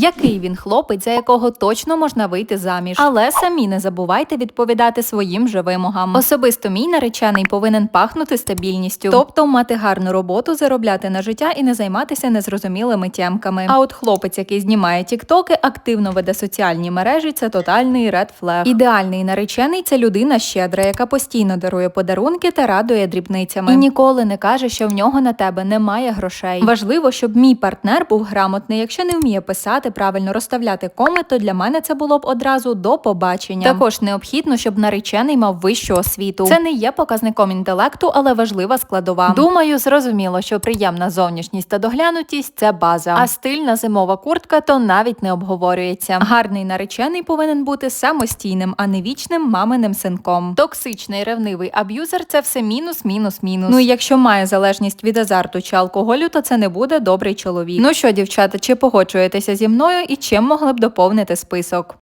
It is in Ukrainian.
Який він хлопець, за якого точно можна вийти заміж. Але самі не забувайте відповідати своїм же вимогам. Особисто мій наречений повинен пахнути стабільністю, тобто мати гарну роботу, заробляти на життя і не займатися незрозумілими тємками. А от хлопець, який знімає тіктоки, активно веде соціальні мережі, це тотальний ред флег. Ідеальний наречений це людина щедра, яка постійно дарує подарунки та радує дрібницями. І ніколи не каже, що в нього на тебе немає грошей. Важливо, щоб мій партнер був грамотний. Якщо не вміє писати, правильно розставляти коми, то для мене це було б одразу до побачення. Також необхідно, щоб наречений мав вищу освіту. Це не є показником інтелекту, але важлива складова. Думаю, зрозуміло, що приємна зовнішність та доглянутість це база. А стильна зимова куртка то навіть не обговорюється. Гарний наречений повинен бути самостійним, а не вічним маминим синком. Токсичний ревнивий аб'юзер це все мінус, мінус, мінус. Ну і якщо має залежність від азарту чи алкоголю, то це не буде добрий чоловік. Ну що, дівчата, чи погоджуєтеся зі мною і чим могли б доповнити список?